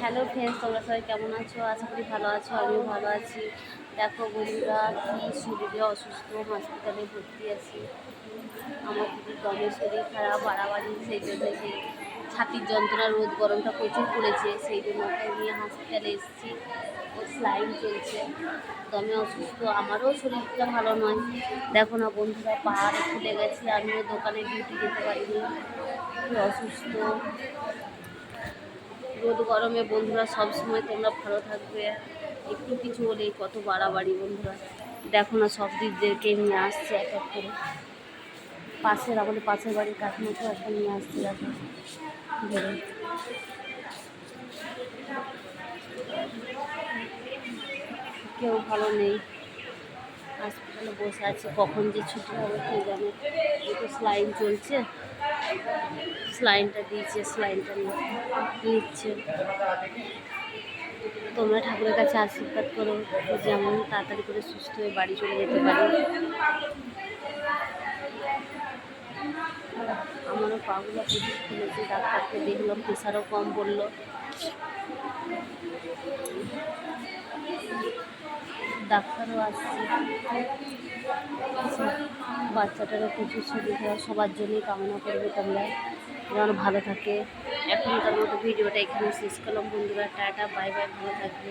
Hello friends, তোমরা সবাই কেমন আছো? আশা করি ভালো আছো, আমিও ভালো আছি। দেখো বন্ধুরা, কি শরীরে অসুস্থ হসপিটালে ভর্তি আছি। আমার দিদি দমের শরীর খারাপ, বাড়াবাড়ি, সেই জন্য যে ছাতির যন্ত্রণা, রোদ গরমটা প্রচুর পড়েছে, সেই জন্য নিয়ে হসপিটালে এসেছি। ও স্লাইন চলছে দমে অসুস্থ। আমারও শরীরটা ভালো নয়। দেখো না বন্ধুরা, পাহাড় খুলে গেছে, আমিও দোকানে ডিউটি যেতে পারিনি। অসুস্থ। রোদ গরমে, বন্ধুরা, সব সময় তোমরা ভালো থাকবে। একটু কিছু হলেই কত বাড়াবাড়ি, বন্ধুরা। দেখো না, সব দিকদেরকে নিয়ে আসছে এক এক করে। পাশের, আমাদের পাশের বাড়ির কাকিমাকে একটা নিয়ে আসছে, দেখো। কেউ ভালো নেই। হসপিটালে বসে আছে, কখন যে ছুটি হবে কে জানে। একটু স্লাইন চলছে স্লাইনটা দিয়েছে স্লাইনটা নিচ্ছে। তোমরা ঠাকুরের কাছে আশীর্বাদ করো, যেমন তাড়াতাড়ি করে সুস্থ হয়ে বাড়ি চলে যেতে পারি। আমারও পাগুলো প্রচুর খুলেছে ডাক্তারকে দেখলাম প্রেশারও কম বলল। ডাক্তারও আসছে। বাচ্চাটারও প্রচুর সুবিধা সবার জন্যই কামনা করবে তোমরা। যেন ভালো থাকে। এখনকার মতো ভিডিওটা এখানে শেষ করলাম। বন্ধুরা, টাটা, বাই বাই, ভালো থাকবে।